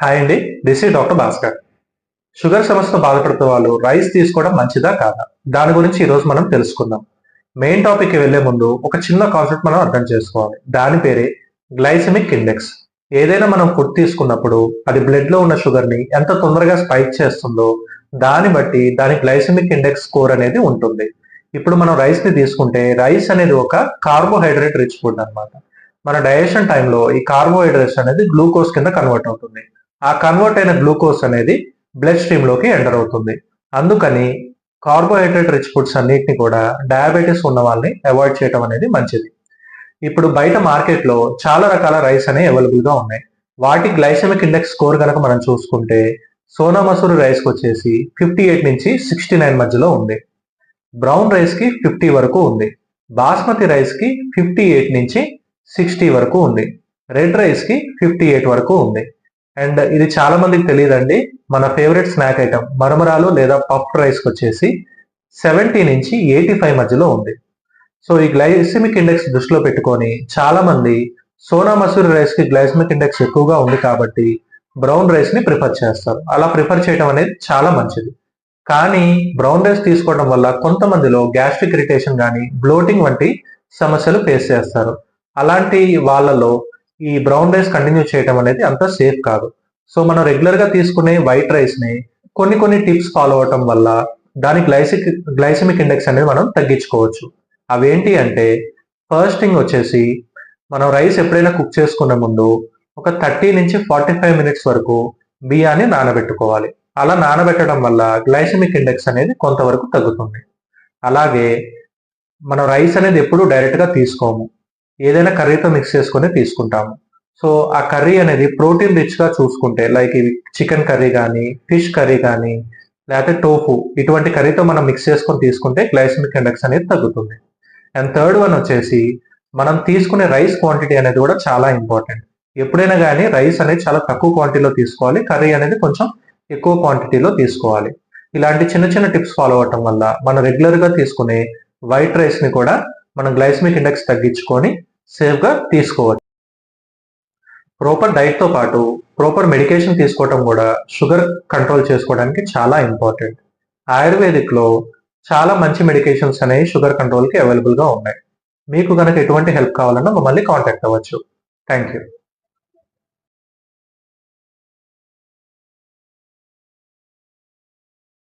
Hi అండి this ఈ doctor Bhaskar. Sugar సమస్యతో బాధపడుతున్న వాళ్ళు రైస్ తీసుకోవడం మంచిదా కాదా? దాని గురించి ఈరోజు మనం తెలుసుకుందాం. మెయిన్ టాపిక్కి వెళ్ళే ముందు ఒక చిన్న కాన్సెప్ట్ మనం అర్థం చేసుకోవాలి. దాని పేరే గ్లైసెమిక్ ఇండెక్స్. ఏదైనా మనం ఫుడ్ తీసుకున్నప్పుడు అది బ్లడ్లో ఉన్న షుగర్ని ఎంత తొందరగా స్పైక్ చేస్తుందో దాన్ని బట్టి దాని గ్లైసెమిక్ ఇండెక్స్ స్కోర్ అనేది ఉంటుంది. ఇప్పుడు మనం రైస్ని తీసుకుంటే రైస్ అనేది ఒక కార్బోహైడ్రేట్ రిచ్ ఫుడ్ అనమాట మన డైజెషన్ టైంలో ఈ కార్బోహైడ్రేట్స్ అనేది గ్లూకోజ్ కింద కన్వర్ట్ అవుతుంది. ఆ కన్వర్ట్ అయిన గ్లూకోజ్ అనేది బ్లడ్ స్ట్రీమ్లోకి ఎంటర్ అవుతుంది. అందుకని కార్బోహైడ్రేట్ రిచ్ ఫుడ్స్ అన్నిటిని కూడా డయాబెటీస్ ఉన్న వాళ్ళని అవాయిడ్ చేయడం అనేది మంచిది. ఇప్పుడు బయట మార్కెట్లో చాలా రకాల రైస్ అనేవి అవైలబుల్గా ఉన్నాయి. వాటి గ్లైసెమిక్ ఇండెక్స్ స్కోర్ కనుక మనం చూసుకుంటే సోనా మసూరి రైస్ వచ్చేసి ఫిఫ్టీ ఎయిట్ నుంచి సిక్స్టీ నైన్ మధ్యలో ఉంది. బ్రౌన్ రైస్కి ఫిఫ్టీ వరకు ఉంది. బాస్మతి రైస్కి ఫిఫ్టీ ఎయిట్ నుంచి సిక్స్టీ వరకు ఉంది. రెడ్ రైస్కి ఫిఫ్టీ ఎయిట్ వరకు ఉంది. అండ్ ఇది చాలా మందికి తెలియదండి. మన ఫేవరెట్ స్నాక్ ఐటమ్ మరమరాలు లేదా పఫ్ రైస్ వచ్చేసి సెవెంటీ నుంచి ఎయిటీ ఫైవ్ మధ్యలో ఉంది. సో ఈ గ్లైసెమిక్ ఇండెక్స్ దృష్టిలో పెట్టుకొని చాలా మంది సోనా మసూరి రైస్కి గ్లైసెమిక్ ఇండెక్స్ ఎక్కువగా ఉంది కాబట్టి బ్రౌన్ రైస్ని ప్రిఫర్ చేస్తారు. అలా ప్రిఫర్ చేయడం అనేది చాలా మంచిది. కానీ బ్రౌన్ రైస్ తీసుకోవడం వల్ల కొంతమందిలో గ్యాస్ట్రిక్ ఇరిటేషన్ కానీ బ్లోటింగ్ వంటి సమస్యలు ఫేస్ చేస్తారు. అలాంటి వాళ్ళలో ఈ బ్రౌన్ రైస్ కంటిన్యూ చేయడం అనేది అంత సేఫ్ కాదు. సో మనం రెగ్యులర్గా తీసుకునే వైట్ రైస్ని కొన్ని కొన్ని టిప్స్ ఫాలో అవటం వల్ల దాని గ్లైసిక్ గ్లైసెమిక్ ఇండెక్స్ అనేది మనం తగ్గించుకోవచ్చు. అవేంటి అంటే ఫస్ట్ థింగ్ వచ్చేసి మనం రైస్ ఎప్పుడైనా కుక్ చేసుకునే ముందు ఒక థర్టీ నుంచి ఫార్టీ ఫైవ్ మినిట్స్ వరకు బియ్యాన్ని నానబెట్టుకోవాలి. అలా నానబెట్టడం వల్ల గ్లైసెమిక్ ఇండెక్స్ అనేది కొంతవరకు తగ్గుతుంది. అలాగే మనం రైస్ అనేది ఎప్పుడు డైరెక్ట్గా తీసుకోము. ఏదైనా కర్రీతో మిక్స్ చేసుకొని తీసుకుంటాము. సో ఆ కర్రీ అనేది ప్రోటీన్ రిచ్గా చూసుకుంటే లైక్ ఇవి చికెన్ కర్రీ కానీ ఫిష్ కర్రీ కానీ లేకపోతే టోఫు ఇటువంటి కర్రీతో మనం మిక్స్ చేసుకొని తీసుకుంటే గ్లైసమిక్ ఇండెక్స్ అనేది తగ్గుతుంది. అండ్ థర్డ్ వన్ వచ్చేసి మనం తీసుకునే రైస్ క్వాంటిటీ అనేది కూడా చాలా ఇంపార్టెంట్ ఎప్పుడైనా కానీ రైస్ అనేది చాలా తక్కువ క్వాంటిటీలో తీసుకోవాలి. కర్రీ అనేది కొంచెం ఎక్కువ క్వాంటిటీలో తీసుకోవాలి. ఇలాంటి చిన్న చిన్న టిప్స్ ఫాలో అవటం వల్ల మనం రెగ్యులర్గా తీసుకునే వైట్ రైస్ని కూడా మనం గ్లైస్మిక్ ఇండెక్స్ తగ్గించుకొని సేఫ్గా తీసుకోవచ్చు. ప్రాపర్ డైట్తో పాటు ప్రాపర్ మెడికేషన్ తీసుకోవటం కూడా షుగర్ కంట్రోల్ చేసుకోవడానికి చాలా ఇంపార్టెంట్ ఆయుర్వేదిక్లో చాలా మంచి మెడికేషన్స్ అనేవి షుగర్ కంట్రోల్కి అవైలబుల్గా ఉన్నాయి. మీకు కనుక ఎటువంటి హెల్ప్ కావాలన్నా మమ్మల్ని కాంటాక్ట్ అవ్వచ్చు. Thank you